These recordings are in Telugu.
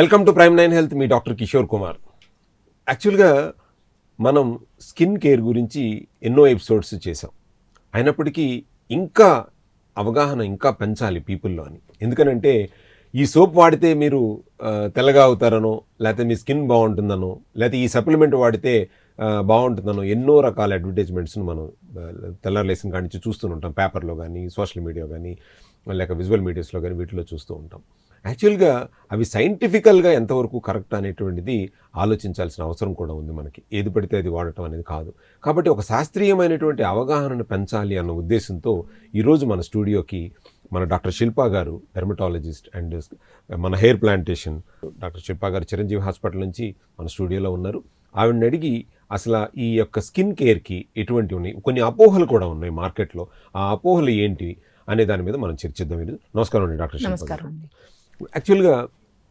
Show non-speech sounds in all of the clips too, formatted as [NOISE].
Welcome to Prime Nine Health me doctor Kishore Kumar. యాక్చువల్గా మనం స్కిన్ కేర్ గురించి ఎన్నో ఎపిసోడ్స్ చేసాం అయినప్పటికీ ఇంకా అవగాహన ఇంకా పెంచాలి పీపుల్లో అని. ఎందుకనంటే ఈ సోప్ వాడితే మీరు తెల్లగా అవుతారనో లేకపోతే మీ స్కిన్ బాగుంటుందనో లేకపోతే ఈ సప్లిమెంట్ వాడితే బాగుంటుందనో ఎన్నో రకాల అడ్వర్టైజ్మెంట్స్ని మనం తెల్లర్లేసిన కాడి నుంచి చూస్తూ ఉంటాం. పేపర్లో కానీ సోషల్ మీడియా కానీ లేక విజువల్ మీడియాస్లో కానీ వీటిలో చూస్తూ ఉంటాం. యాక్చువల్గా అవి సైంటిఫికల్గా ఎంతవరకు కరెక్ట్ అనేటువంటిది ఆలోచించాల్సిన అవసరం కూడా ఉంది మనకి. ఏది పడితే అది వాడటం అనేది కాదు. కాబట్టి ఒక శాస్త్రీయమైనటువంటి అవగాహనను పెంచాలి అన్న ఉద్దేశంతో ఈరోజు మన స్టూడియోకి మన డాక్టర్ శిల్పా గారు డెర్మటాలజిస్ట్ అండ్ మన హెయిర్ ప్లాంటేషన్ డాక్టర్ శిల్పా గారు చిరంజీవి హాస్పిటల్ నుంచి మన స్టూడియోలో ఉన్నారు. ఆవిడని అడిగి అసలు ఈ యొక్క స్కిన్ కేర్కి ఎటువంటి ఉన్నాయి? కొన్ని అపోహలు కూడా ఉన్నాయి మార్కెట్లో. ఆ అపోహలు ఏంటి? అనే దాని మీద మనం చర్చిద్దాం ఈరోజు. నమస్కారం అండి డాక్టర్ శిల్పా గారు. యాక్చువల్గా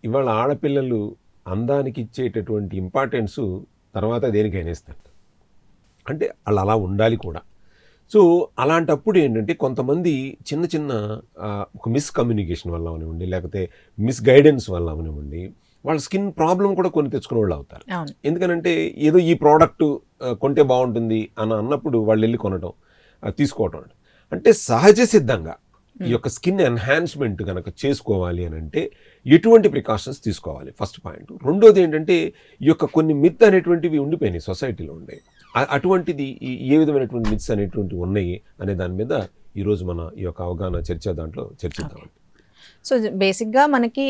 ఇవాళ ఆడపిల్లలు అందానికి ఇచ్చేటటువంటి ఇంపార్టెన్స్ తర్వాత దేనికైనా ఇస్తారు అంటే వాళ్ళు అలా ఉండాలి కూడా. సో అలాంటప్పుడు ఏంటంటే కొంతమంది చిన్న చిన్న ఒక మిస్కమ్యూనికేషన్ వల్ల అవనివ్వండి లేకపోతే మిస్ గైడెన్స్ వల్ల అవనివ్వండి వాళ్ళ స్కిన్ ప్రాబ్లం కూడా కొని తెచ్చుకునే వాళ్ళు అవుతారు. ఎందుకనంటే ఏదో ఈ ప్రోడక్ట్ కొంటే బాగుంటుంది అని అన్నప్పుడు వాళ్ళు వెళ్ళి కొనడం ఆ, తీసుకోవటం అంటే సహజ సిద్ధంగా ఈ యొక్క స్కిన్ ఎన్హాన్స్మెంట్ కనుక చేసుకోవాలి అని అంటే ఎటువంటి ప్రికాషన్స్ తీసుకోవాలి ఫస్ట్ పాయింట్. రెండోది ఏంటంటే ఈ యొక్క కొన్ని మిత్ అనేటువంటివి ఉండిపోయినాయి సొసైటీలో అ- అటువంటిది ఈ- ఏ విధమైనటువంటి మిత్స్ అనేటువంటివి ఉన్నాయి అనే దాని మీద ఈరోజు మన ఈ యొక్క అవగాహన చర్చ దాంట్లో చర్చిద్దామండి సో బేసిక్గా మనకి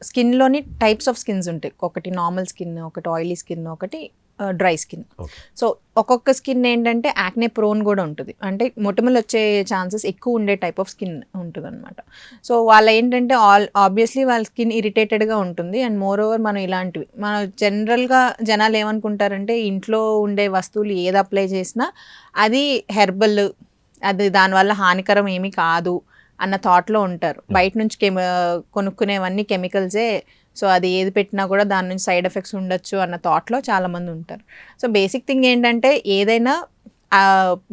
స్కిన్లోని టైప్స్ ఆఫ్ స్కిన్స్ ఉంటాయి. ఒకటి నార్మల్ స్కిన్ ఒకటి ఆయిలీ స్కిన్ ఒకటి డ్రై స్కిన్. సో ఒక్కొక్క స్కిన్ ఏంటంటే యాక్నే ప్రోన్ కూడా ఉంటుంది. అంటే మొటిమలు వచ్చే ఛాన్సెస్ ఎక్కువ ఉండే టైప్ ఆఫ్ స్కిన్ ఉంటుంది అనమాట సో వాళ్ళ ఏంటంటే ఆల్ ఆబ్వియస్లీ వాళ్ళ స్కిన్ ఇరిటేటెడ్గా ఉంటుంది. అండ్ మోర్ ఓవర్ మనం ఇలాంటివి మనం జనరల్గా జనాలు ఏమనుకుంటారంటే ఇంట్లో ఉండే వస్తువులు ఏది అప్లై చేసినా అది హెర్బల్ అది దానివల్ల హానికరం ఏమీ కాదు అన్న థాట్లో ఉంటారు. బయట నుంచి కెమి కొనుక్కునేవన్నీ కెమికల్సే సో అది ఏది పెట్టినా కూడా దాని నుంచి సైడ్ ఎఫెక్ట్స్ ఉండొచ్చు అన్న థాట్లో చాలా మంది ఉంటారు. సో బేసిక్ థింగ్ ఏంటంటే ఏదైనా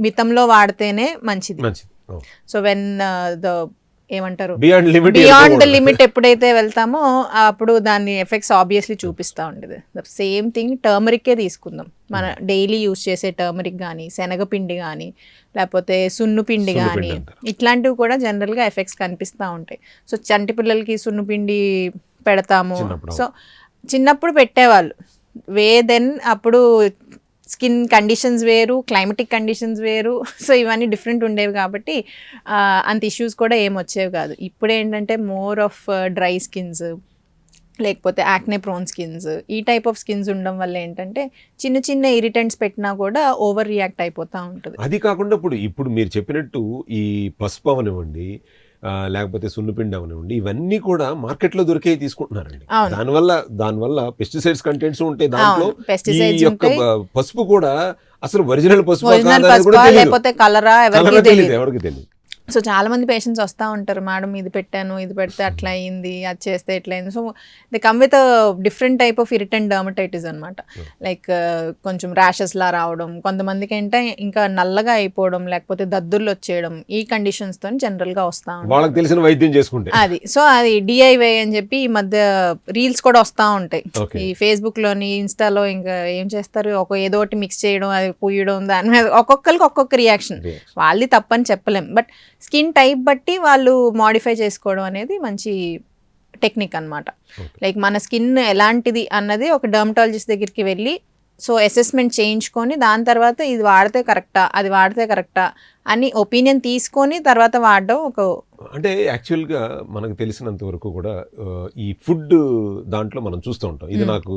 మితంలో వాడితేనే మంచిది. సో వెన్ ద ఏమంటారు? Beyond limit beyond the limit ఎప్పుడైతే వెళ్తామో అప్పుడు దాని ఎఫెక్ట్స్ ఆబ్వియస్లీ చూపిస్తూ ఉండేది. సేమ్ థింగ్ టర్మరికే తీసుకుందాం. మన డైలీ యూస్ చేసే టర్మరిక్ కానీ శనగపిండి కానీ లేకపోతే సున్నుపిండి సున్నుపిండి కానీ. ఇట్లాంటివి కూడా జనరల్గా ఎఫెక్ట్స్ కనిపిస్తూ ఉంటాయి. సో చంటి పిల్లలకి సున్నుపిండి పెడతాము. సో చిన్నప్పుడు పెట్టేవాళ్ళు. వే దెన్ అప్పుడు స్కిన్ కండిషన్స్ వేరు క్లైమటిక్ కండిషన్స్ వేరు. సో ఇవన్నీ డిఫరెంట్ ఉండేవి కాబట్టి అంత ఇష్యూస్ కూడా ఏం వచ్చేవి కాదు. ఇప్పుడు ఏంటంటే మోర్ ఆఫ్ డ్రై స్కిన్స్ లేకపోతే యాక్నే ప్రోన్ స్కిన్స్ ఈ టైప్ ఆఫ్ స్కిన్స్ ఉండడం వల్ల ఏంటంటే చిన్న చిన్న ఇరిటెంట్స్ పెట్టినా కూడా ఓవర్ రియాక్ట్ అయిపోతూ ఉంటుంది. అది కాకుండా ఇప్పుడు ఇప్పుడు మీరు చెప్పినట్టు ఈ పసుపు అవనివ్వండి లేకపోతే సున్నుపిండి అవనివ్వండి ఇవన్నీ కూడా మార్కెట్లో దొరికే తీసుకుంటున్నారండి. దానివల్ల దానివల్ల పెస్టిసైడ్స్ కంటెంట్స్ ఉంటాయి దాంట్లో. ఈ యొక్క పసుపు కూడా అసలు ఒరిజినల్ పసుపు లేకపోతే కలరా ఎవరికి తెలియదు ఎవరికి తెలియదు సో చాలా మంది పేషెంట్స్ వస్తూ ఉంటారు మేడం ఇది పెట్టాను ఇది పెడితే అట్లా అయింది అది చేస్తే ఇట్లా అయింది. So they come with different type of irritant dermatitis అనమాట లైక్ కొంచెం ర్యాషెస్ లా రావడం కొంతమందికి ఏంటంటే ఇంకా నల్లగా అయిపోవడం లేకపోతే దద్దుర్లు వచ్చేయడం ఈ కండిషన్స్తో జనరల్గా వస్తా ఉంటాయి వాళ్ళకి తెలిసిన వైద్యం చేసుకుంటే. అది. సో అది డిఐవై అని చెప్పి ఈ మధ్య రీల్స్ కూడా వస్తూ ఉంటాయి. ఈ ఫేస్బుక్లోని ఇన్స్టాలో ఇంకా ఏం చేస్తారు? ఒక ఏదో ఒకటి మిక్స్ చేయడం అది పూయడం దాని మీద ఒక్కొక్కరికి ఒక్కొక్క రియాక్షన్ వాళ్ళది తప్పని చెప్పలేం. బట్ స్కిన్ టైప్ బట్టి వాళ్ళు మాడిఫై చేసుకోవడం అనేది మంచి టెక్నిక్ అన్నమాట Okay. లైక్ మన స్కిన్ ఎలాంటిది అన్నది ఒక డర్మటాలజిస్ట్ దగ్గరికి వెళ్ళి సో అసెస్మెంట్ చేయించుకొని దాని తర్వాత ఇది వాడితే కరెక్టా అది వాడితే కరెక్టా అని ఒపీనియన్ తీసుకొని తర్వాత వాడడం ఒక అంటే యాక్చువల్గా మనకు తెలిసినంత వరకు కూడా ఈ ఫుడ్ దాంట్లో మనం చూస్తూ ఉంటాం. ఇది నాకు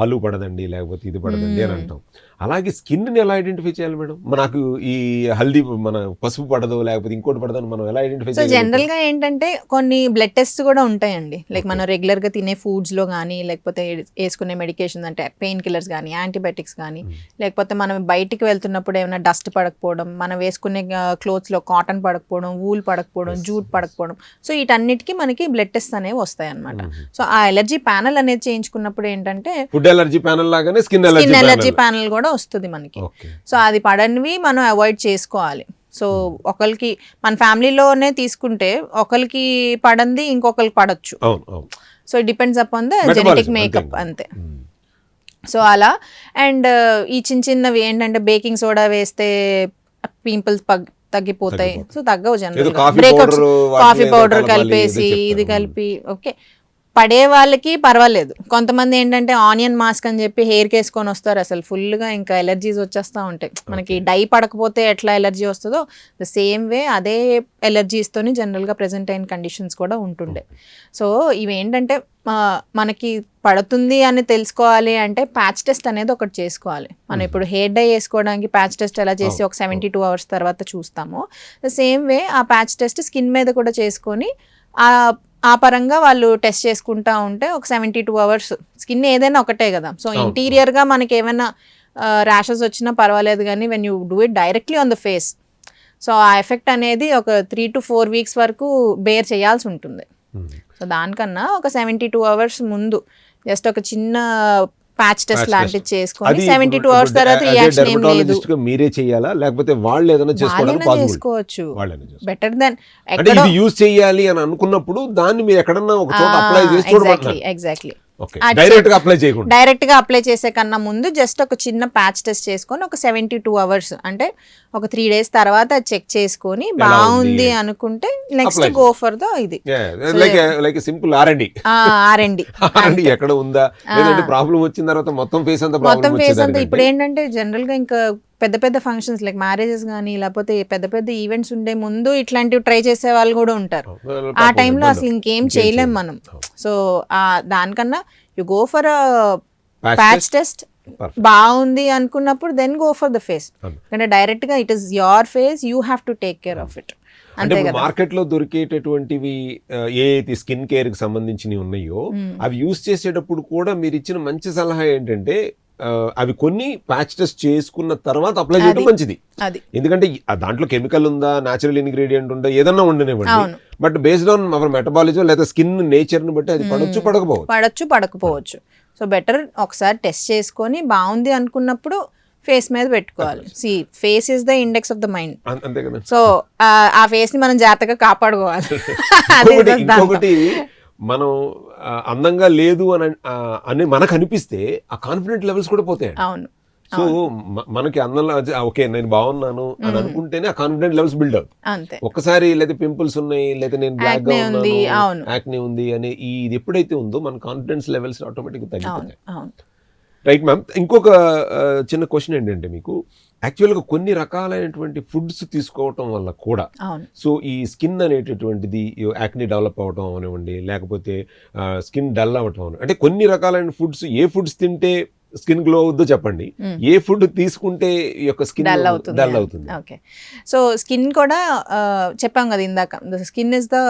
ఆలు పడదండి లేకపోతే ఇది పడదండి అని అంటాం. అలాగే స్కిన్ని ఎలా ఐడెంటిఫై చేయాలి మేడం? నాకు ఈ హల్దీ మన పసుపు పడదు లేకపోతే ఇంకోటి పడదని మనం ఎలా ఐడెంటిఫై చేయాలి? జనరల్గా ఏంటంటే కొన్ని బ్లడ్ టెస్ట్ కూడా ఉంటాయండి. లైక్ మనం రెగ్యులర్గా తినే ఫుడ్స్లో కానీ లేకపోతే వేసుకునే మెడికేషన్స్ అంటే పెయిన్ కిల్లర్స్ కానీ యాంటీబయాటిక్స్ కానీ లేకపోతే మనం బయటికి వెళ్తున్నప్పుడు ఏమైనా డస్ట్ పడకపోవడం మనం వేసుకునే క్లోత్స్లో కాటన్ పడకపోవడం వూల్ పడకపోవడం జూట్ పడకపోవడం. సో వీటన్నిటికీ మనకి బ్లడ్ టెస్ట్ అనేవి వస్తాయి అనమాట సో ఆ ఎలర్జీ ప్యానల్ అనేది చేయించుకున్నప్పుడు ఏంటంటే ఫుడ్ ఎలర్జీ ప్యానల్ లాగానే స్కిన్ స్కిన్ ఎలర్జీ ప్యానల్ కూడా వస్తుంది మనకి. సో అది పడనివి మనం అవాయిడ్ చేసుకోవాలి. సో ఒకరికి మన ఫ్యామిలీలోనే తీసుకుంటే ఒకరికి పడంది ఇంకొకరికి పడచ్చు. So it depends upon the genetic makeup. అంతే. సో అలా. అండ్ ఈ చిన్న చిన్నవి ఏంటంటే బేకింగ్ సోడా వేస్తే పింపుల్స్ తగ్గిపోతాయి. సో తగ్గవు జనరల్ కాఫీ పౌడర్ కలిపేసి ఇది. కలిపి ఓకే. పడే వాళ్ళకి పర్వాలేదు. కొంతమంది ఏంటంటే ఆనియన్ మాస్క్ అని చెప్పి హెయిర్ వేసుకొని వస్తారు అసలు ఫుల్గా ఇంకా ఎలర్జీస్ వచ్చేస్తూ ఉంటాయి. మనకి డై పడకపోతే ఎట్లా ఎలర్జీ వస్తుందో ద సేమ్ వే అదే ఎలర్జీస్తోని జనరల్గా ప్రజెంట్ అయిన కండిషన్స్ కూడా ఉంటుండే. సో ఇవి ఏంటంటే మనకి పడుతుంది అని తెలుసుకోవాలి అంటే ప్యాచ్ టెస్ట్ అనేది ఒకటి చేసుకోవాలి. మనం ఇప్పుడు హెయిర్ డై వేసుకోవడానికి ప్యాచ్ టెస్ట్ ఎలా చేసి ఒక సెవెంటీ టూ అవర్స్ తర్వాత చూస్తామో ద సేమ్ వే ఆ ప్యాచ్ టెస్ట్ స్కిన్ మీద కూడా చేసుకొని ఆ పరంగా వాళ్ళు టెస్ట్ చేసుకుంటా ఉంటే ఒక సెవెంటీ టూ అవర్స్ స్కిన్ ఏదైనా ఒకటే కదా సో. ఇంటీరియర్గా మనకి ఏమైనా ర్యాషెస్ వచ్చినా పర్వాలేదు కానీ when you do it directly on the face so ఆ ఎఫెక్ట్ అనేది ఒక త్రీ టు ఫోర్ వీక్స్ వరకు బేర్ చేయాల్సి ఉంటుంది మ్మ్. సో దానికన్నా ఒక సెవెంటీ టూ అవర్స్ ముందు జస్ట్ ఒక చిన్న ప్యాచ్ టెస్ట్ test. చేసుకొని సెవెంటీ టూ అవర్స్ తర్వాత రియాక్షన్ ఏం లేదు. మీరే చేయాలా? లేకపోతే వాళ్ళు ఏదైనా చేసుకోవచ్చు. బెటర్ దెన్ అంటే ఇది యూజ్ చేయాలి అని అనుకున్నప్పుడు దాన్ని మీరు ఎక్కడన్నా ఒక చోట అప్లై చేసి చూడమంటున్నారు. ఎగ్జాక్ట్లీ డైరెక్ట్గా అప్లై చేయకుండా. డైరెక్ట్గా అప్లై చేసే కన్నా ముందు జస్ట్ ఒక చిన్న ప్యాచ్ టెస్ట్ చేసుకొని ఒక సెవెంటీ టూ అవర్స్ అంటే ఒక త్రీ డేస్ తర్వాత చెక్ చేసుకొని బాగుంది? అనుకుంటే నెక్స్ట్ గో ఫర్ ద ఇది. లైక్ లైక్ సింపుల్ ఆర్ అండి ఆర్ఎండి అండి ఎక్కడ ఉందా? ప్రాబ్లం వచ్చిన తర్వాత మొత్తం ఫేస్ అంతా మొత్తం ఫేస్ అంతా ఇప్పుడు ఏంటంటే జనరల్గా ఇంకా పెద్ద పెద్ద ఫంక్షన్స్ లైక్ మ్యారేజెస్ కానీ లేకపోతే పెద్ద పెద్ద ఈవెంట్స్ ఉండే ముందు ఇట్లాంటివి ట్రై చేసే వాళ్ళు కూడా ఉంటారు. ఆ టైంలో అసలు ఇంకేం చేయలేం మనం. సో ఆ దానికన్నా you go for patch test. బాగుంది అనుకున్నప్పుడు then go for the face. అంటే డైరెక్ట్గా it is your face you have to take care of it అంటే మార్కెట్లో దొరికేటటువంటివి ఆ, ఏ అయితే స్కిన్ కేర్కి సంబంధించినవి ఉన్నాయో అవి యూస్ చేసేటప్పుడు కూడా మీరు ఇచ్చిన మంచి సలహా ఏంటంటే అవి కొన్ని ప్యాచ్ టెస్ట్ చేసుకున్న తర్వాత అప్లై చేయడం. మంచిది. అది. ఎందుకంటే దాంట్లో కెమికల్ ఉందా న్యాచురల్ ఇంగ్రీడియంట్ ఉందా ఏదన్నా ఉండనివ్వండి. But based on our metabolism లేదా స్కిన్ నేచర్ని బట్టి అది పడవచ్చు పడకపోవచ్చు. పడచ్చు పడకపోవచ్చు. సో బెటర్ ఒకసారి టెస్ట్ చేసుకొని బాగుంది అనుకున్నప్పుడు ఫేస్ మీద పెట్టుకోవాలి. See face is the index of the mind so ఆ ఫేస్ని మనం జాగ్రత్తగా కాపాడుకోవాలి. [LAUGHS] [LAUGHS] మనం అందంగా లేదు అని అని మనకు అనిపిస్తే ఆ కాన్ఫిడెంట్ లెవెల్స్ కూడా పోతాయి అవును. సో మనకి అందంలో ఓకే నేను బాగున్నాను అని అనుకుంటేనే ఆ కాన్ఫిడెంట్ లెవెల్స్ బిల్డ్ అవుతాయి. అంతే. ఒక్కసారి లేదా పింపుల్స్ ఉన్నాయి లేదా నేను బ్లాక్గా ఉంది, ఉన్నాను. యాక్నే ఉంది అని ఈ ఇది ఎప్పుడైతే ఉందో మన కాన్ఫిడెన్స్ లెవెల్స్ ఆటోమేటిక్ తగ్గిపోతాయి. రైట్ మ్యామ్ ఇంకొక చిన్న క్వశ్చన్ ఏంటంటే మీకు యాక్చువల్గా కొన్ని రకాలైనటువంటి ఫుడ్స్ తీసుకోవటం వల్ల కూడా సో ఈ స్కిన్ అనేటటువంటిది యాక్ని డెవలప్ అవ్వటం అవనివ్వండి లేకపోతే స్కిన్ డల్ అవ్వటం అవనివ్వండి. అంటే కొన్ని రకాలైన ఫుడ్స్ ఏ ఫుడ్స్ తింటే స్కిన్ గ్లో అవుద్దో చెప్పండి. ఏ ఫుడ్ తీసుకుంటే ఈ యొక్క స్కిన్ డల్ అవుతుంది డల్ అవుతుంది ఓకే సో స్కిన్ కూడా చెప్పాం కదా ఇందాక the skin is the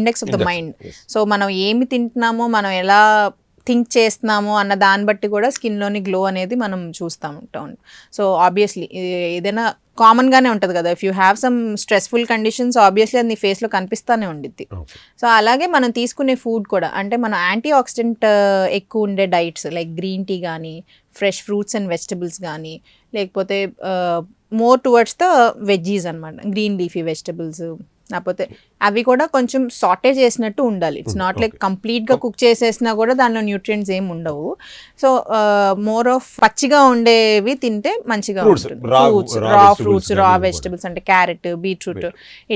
index of the mind. So మనం ఏమి తింటున్నామో మనం ఎలా థింక్ చేస్తున్నామో అన్న దాన్ని బట్టి కూడా స్కిన్లోని గ్లో అనేది మనం చూస్తూ ఉంటాం. సో ఆబ్వియస్లీ ఏదైనా కామన్గానే ఉంటుంది కదా. If you have some stressful conditions obviously అది నీ ఫేస్లో కనిపిస్తూనే ఉండిద్ది. సో అలాగే మనం తీసుకునే ఫుడ్ కూడా అంటే మన యాంటీ ఆక్సిడెంట్ ఎక్కువ ఉండే డైట్స్ లైక్ గ్రీన్ టీ కానీ ఫ్రెష్ ఫ్రూట్స్ అండ్ వెజిటబుల్స్ కానీ లేకపోతే మోర్ టువర్డ్స్ ద వెజ్జీస్ అనమాట గ్రీన్ లీఫీ వెజిటబుల్స్ లేకపోతే అవి కూడా కొంచెం సాటే చేసినట్టు ఉండాలి. ఇట్స్ నాట్ లైక్ కంప్లీట్గా కుక్ చేసేసినా కూడా దానిలో న్యూట్రియంట్స్ ఏమి ఉండవు. సో మోర్ ఆఫ్ పచ్చిగా ఉండేవి తింటే మంచిగా ఉంటుంది. ఫ్రూట్స్ రా ఫ్రూట్స్ రా. వెజిటబుల్స్ అంటే క్యారెట్ బీట్రూట్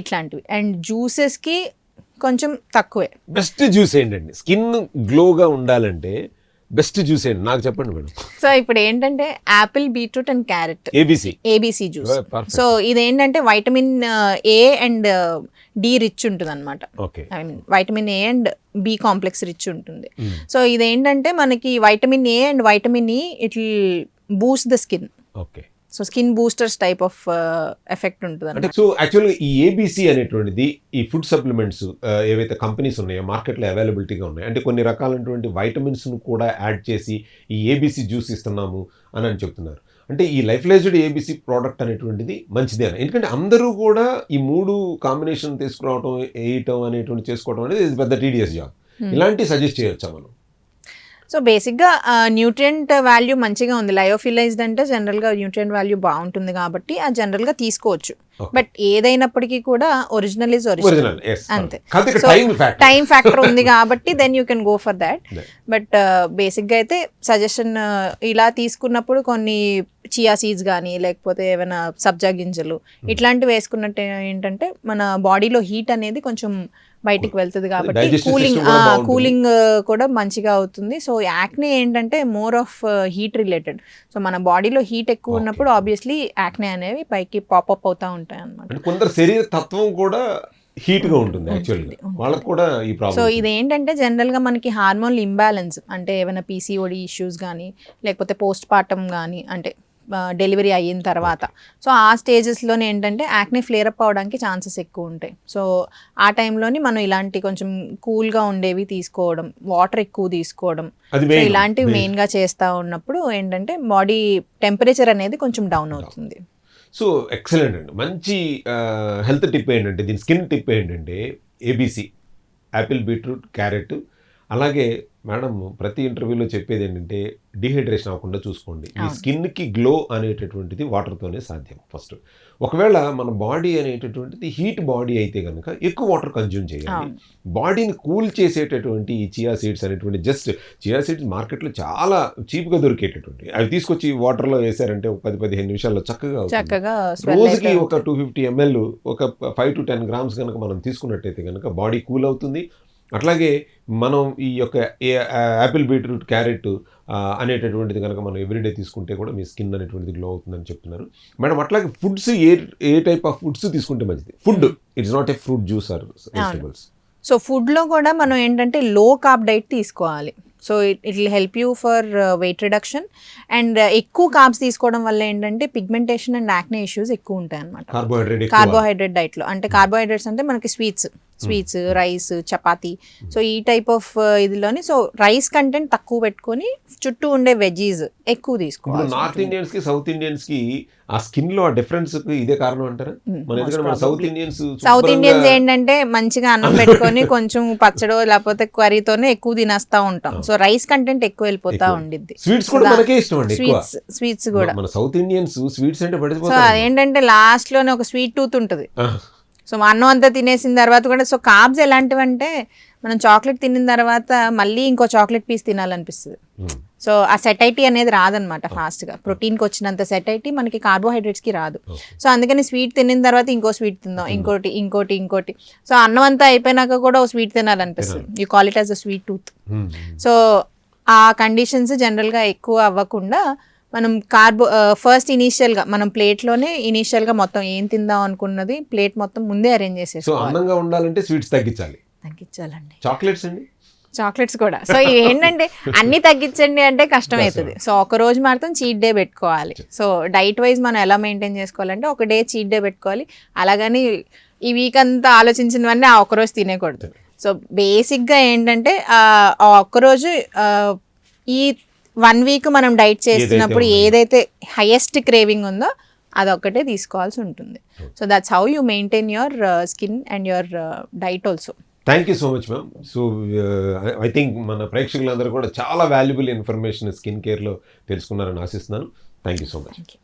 ఇట్లాంటివి. అండ్ జ్యూసెస్కి కొంచెం తక్కువే. బెస్ట్ జ్యూస్ ఏంటండి? స్కిన్ గ్లోగా ఉండాలంటే బెస్ట్ జ్యూస్ ఏంటి? నాకు చెప్పండి మేడం. సో ఇప్పుడు ఏంటంటే apple beetroot and carrot. ABC ABC juice. So ఇదేంటంటే vitamin A and D rich ఉంటుంది అనమాట I mean vitamin A and B complex rich ఉంటుంది. Hmm. సో ఇదేంటంటే మనకి vitamin A and vitamin E it boost the skin. Okay. So skin boosters type of effect ఉంటుంది అంటే సో యాక్చువల్గా ఈ ఏబిసి అనేటువంటిది ఈ ఫుడ్ సప్లిమెంట్స్ ఏవైతే కంపెనీస్ ఉన్నాయో మార్కెట్లో అవైలబిలిటీగా ఉన్నాయి. అంటే కొన్ని రకాలైనటువంటి వైటమిన్స్ను కూడా యాడ్ చేసి ఈ ఏబిసి జ్యూస్ ఇస్తున్నాము అని అని చెప్తున్నారు. అంటే ఈ లైఫ్ లైజ్డ్ ఏబిసి ప్రోడక్ట్ అనేటువంటిది మంచిదే అని. ఎందుకంటే అందరూ కూడా ఈ మూడు కాంబినేషన్ తీసుకురావటం వేయటం అనేటువంటి చేసుకోవడం అనేది ఇది పెద్ద టీడీఎస్ జాబ్ ఇలాంటి సజెస్ట్ చేయొచ్చా మనం? సో బేసిక్గా న్యూట్రియంట్ వాల్యూ మంచిగా ఉంది. లయోఫిలైజ్డ్ అంటే జనరల్గా న్యూట్రియంట్ వాల్యూ బాగుంటుంది కాబట్టి అది జనరల్గా తీసుకోవచ్చు. బట్ ఏదైనప్పటికీ కూడా ఒరిజినల్ ఇస్ ఒరిజినల్. అంతే. So, time fact time factor ఉంది కాబట్టి then you can go for that. But బేసిక్గా అయితే సజెషన్ ఇలా తీసుకున్నప్పుడు కొన్ని చియా సీడ్స్ కానీ లేకపోతే ఏమైనా సబ్జా గింజలు Hmm. ఇట్లాంటివి వేసుకున్నట్టు ఏంటంటే మన బాడీలో హీట్ అనేది కొంచెం బయటికి వెళ్తుంది కాబట్టి కూలింగ్. కూలింగ్ కూడా మంచిగా అవుతుంది. సో యాక్నే ఏంటంటే more of heat related so మన బాడీలో హీట్ ఎక్కువ ఉన్నప్పుడు ఆబ్వియస్లీ యాక్నే అనేవి పైకి పాపప్ అవుతా ఉంటాయి అన్నమాట అంటే కొందరు శరీర తత్వం కూడా హీట్గా ఉంటుంది యాక్చువల్గా. వాళ్ళకు కూడా ఈ సో ప్రాబ్లం ఇది ఏంటంటే జనరల్గా మనకి హార్మోన్ ఇంబ్యాలెన్స్ అంటే ఏమైనా పీసీఓడి ఇష్యూస్ కానీ లేకపోతే పోస్ట్ పార్టమ్ కానీ అంటే డెలివరీ అయిన తర్వాత. సో ఆ స్టేజెస్లోనే ఏంటంటే యాక్నే ఫ్లేర్ అప్ అవడానికి ఛాన్సెస్ ఎక్కువ ఉంటాయి. సో ఆ టైంలోని మనం ఇలాంటి కొంచెం కూల్గా ఉండేవి తీసుకోవడం వాటర్ ఎక్కువ తీసుకోవడం. సో ఇలాంటివి మెయిన్గా చేస్తూ ఉన్నప్పుడు ఏంటంటే బాడీ టెంపరేచర్ అనేది కొంచెం డౌన్ అవుతుంది. సో ఎక్సలెంట్ అండి. మంచి హెల్త్ టిప్ ఏంటంటే దీని స్కిన్ టిప్ ఏంటంటే ఏబీసీ యాపిల్ బీట్రూట్ క్యారెట్ అలాగే మేడం ప్రతి ఇంటర్వ్యూలో చెప్పేది ఏంటంటే డిహైడ్రేషన్ అవ్వకుండా చూసుకోండి. ఈ. స్కిన్కి గ్లో అనేటటువంటిది వాటర్తోనే సాధ్యం ఫస్ట్. ఒకవేళ మన బాడీ అనేటటువంటిది హీట్ బాడీ అయితే కనుక ఎక్కువ వాటర్ కన్జ్యూమ్ చేయాలి. బాడీని కూల్ చేసేటటువంటి ఈ చియా సీడ్స్ అనేటువంటి జస్ట్ చియా సీడ్స్ మార్కెట్లో చాలా చీప్గా దొరికేటటువంటి అవి తీసుకొచ్చి వాటర్లో వేసారంటే ఒక పది పదిహేను నిమిషాల్లో చక్కగా రోజుకి ఒక టూ ఫిఫ్టీ ఎంఎల్ ఒక ఫైవ్ టు టెన్ గ్రామ్స్ కనుక మనం తీసుకున్నట్టయితే కనుక బాడీ కూల్ అవుతుంది. అట్లాగే మనం ఈ యొక్క యాపిల్ బీట్రూట్ క్యారెట్ అనేటటువంటిది కనుక మనం ఎవ్రీడే తీసుకుంటే కూడా మీ స్కిన్ అనేటువంటిది గ్లో అవుతుందని చెప్తున్నారు. మేడం అట్లాగే ఫుడ్స్ ఏ ఏ టైప్ ఆఫ్ ఫుడ్స్ తీసుకుంటే మంచిది? Food. It's not a fruit juice or vegetables so ఫుడ్లో కూడా మనం ఏంటంటే లో కార్బ్ డైట్ తీసుకోవాలి. So it it will help you for weight reduction and uh, ఎక్కువ కార్బ్స్ తీసుకోవడం వల్ల ఏంటంటే పిగ్మెంటేషన్ అండ్ యాక్నే ఇష్యూస్ ఎక్కువ ఉంటాయి అనమాట కార్బోహైడ్రేట్ కార్బోహైడ్రేట్ డైట్లో అంటే కార్బోహైడ్రేట్స్ అంటే మనకి sweets sweets rice chapati. So ఈ టైప్ ఆఫ్ ఇదిలోని సో రైస్ కంటెంట్ తక్కువ పెట్టుకొని చుట్టూ ఉండే వెజీస్ ఎక్కువ తీసుకోవాలి. నార్త్ ఇండియన్స్కి సౌత్ ఇండియన్స్కి ఆ స్కిన్లో ఆ డిఫరెన్స్ ఇదే కారణం అంటారా? మన ఎందుకంటే మన సౌత్ ఇండియన్స్ సౌత్ ఇండియన్స్ ఏంటంటే మంచిగా అన్నం [LAUGHS] పెట్టుకొని కొంచెం పచ్చడో లేకపోతే కర్రీతోనే ఎక్కువ తినేస్తా ఉంటాం. సో రైస్ కంటెంట్ ఎక్కువ వెళ్ళిపోతా. ఉండిద్ది. స్వీట్స్ కూడా మనకే ఇష్టం అండి స్వీట్స్ స్వీట్స్ కూడా. మన సౌత్ ఇండియన్స్ స్వీట్స్ అంటే సో పడిపోతారు ఏంటంటే లాస్ట్లోనే ఒక స్వీట్ టూత్ ఉంటుంది. సో అన్నం అంతా తినేసిన తర్వాత కూడా సో కార్బ్స్ ఎలాంటివంటే మనం చాక్లెట్ తిన్న తర్వాత మళ్ళీ ఇంకో చాక్లెట్ పీస్ తినాలనిపిస్తుంది. ఉమ్. సో ఆ సెటైటీ అనేది రాదనమాట ఫాస్ట్గా ప్రోటీన్కి వచ్చినంత సెటైటీ మనకి కార్బోహైడ్రేట్స్కి రాదు. సో అందుకని స్వీట్ తిన్న తర్వాత ఇంకో స్వీట్ తిందాం. ఇంకోటి ఇంకోటి ఇంకోటి. సో అన్నం అంతా అయిపోయినాక కూడా ఓ స్వీట్ తినాలనిపిస్తుంది. You call it as a sweet tooth. So ఆ కండిషన్స్ జనరల్గా ఎక్కువ అవ్వకుండా మనం కార్బో ఫస్ట్ ఇనీషియల్గా మనం ప్లేట్లోనే ఇనీషియల్గా మొత్తం ఏం తిందాం అనుకున్నది ప్లేట్ మొత్తం ముందే అరేంజ్ సో చేసేసుకోవాలి. అందంగా ఉండాలంటే స్వీట్స్ తగ్గించాలి. తగ్గించాలండి. చాక్లెట్స్ అండి? చాక్లెట్స్ కూడా. సో ఇవి ఏంటంటే అన్ని తగ్గించండి అంటే కష్టం అవుతుంది సో ఒక రోజు మాత్రం చీట్ డే పెట్టుకోవాలి. సో డైట్ వైజ్ మనం ఎలా మెయింటైన్ చేసుకోవాలంటే ఒక డే చీట్ డే పెట్టుకోవాలి. అలాగని ఈ వీక్ అంతా ఆలోచించినవన్నీ ఆ ఒక్కరోజు తినేకూడదు. సో బేసిక్గా ఏంటంటే ఆ ఒక్కరోజు ఈ వన్ వీక్ మనం డైట్ చేస్తున్నప్పుడు. ఏదైతే హైయెస్ట్ క్రేవింగ్ ఉందో అదొక్కటే తీసుకోవాల్సి ఉంటుంది. So that's how you maintain your skin and your diet also thank you so much ma'am so I think మన ప్రేక్షకులందరూ కూడా చాలా వాల్యుబుల్ ఇన్ఫర్మేషన్ స్కిన్ కేర్లో తెలుసుకున్నారని ఆశిస్తున్నాను. Thank you so much thank you